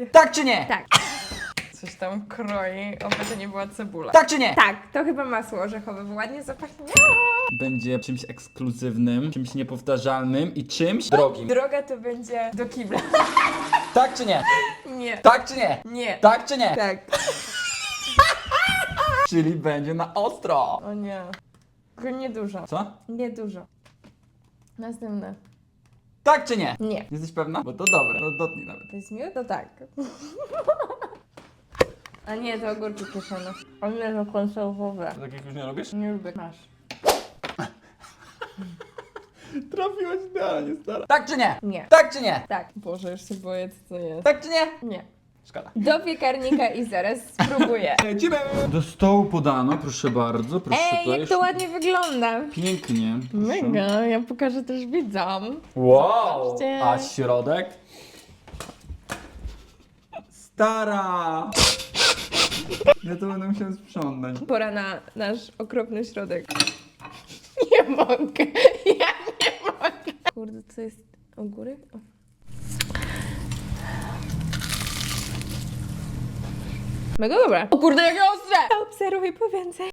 wszystkie. Tak czy nie? Tak. Coś tam kroi, oby to nie była cebula. Tak czy nie? Tak, to chyba masło orzechowe, bo ładnie zapachnie. Będzie czymś ekskluzywnym, czymś niepowtarzalnym i czymś drogim. Droga to będzie do kibla. Tak czy nie? Nie. Tak czy nie? Nie. Tak czy nie? Tak. Czyli będzie na ostro. O nie. Tylko nie dużo. Co? Nie dużo. Następne. Tak czy nie? Nie. Jesteś pewna? Bo to dobre, no dotknij nawet. To jest miód? To tak. A nie, to ogórki kieszone. One to konserwowe. Takich już nie robisz? Nie lubię. Masz. Trafiłaś idealnie, stara. Tak czy nie? Nie. Tak czy nie? Tak. Boże, już się boję, co to jest. Tak czy nie? Nie. Szkoda. Do piekarnika i zaraz spróbuję. Lecimy! Do stołu podano, proszę bardzo, proszę Ej, jak to ładnie wygląda. Pięknie. proszę. Mega, ja pokażę też widzom. Wow! Zobaczcie. A środek? Stara! Ja to będę musiał sprzątnąć. Pora na nasz okropny środek. Nie mogę. Ja nie mogę. Kurde, co jest u góry? O. Mega dobre. O kurde, jakie ostre! Obserwuj po więcej.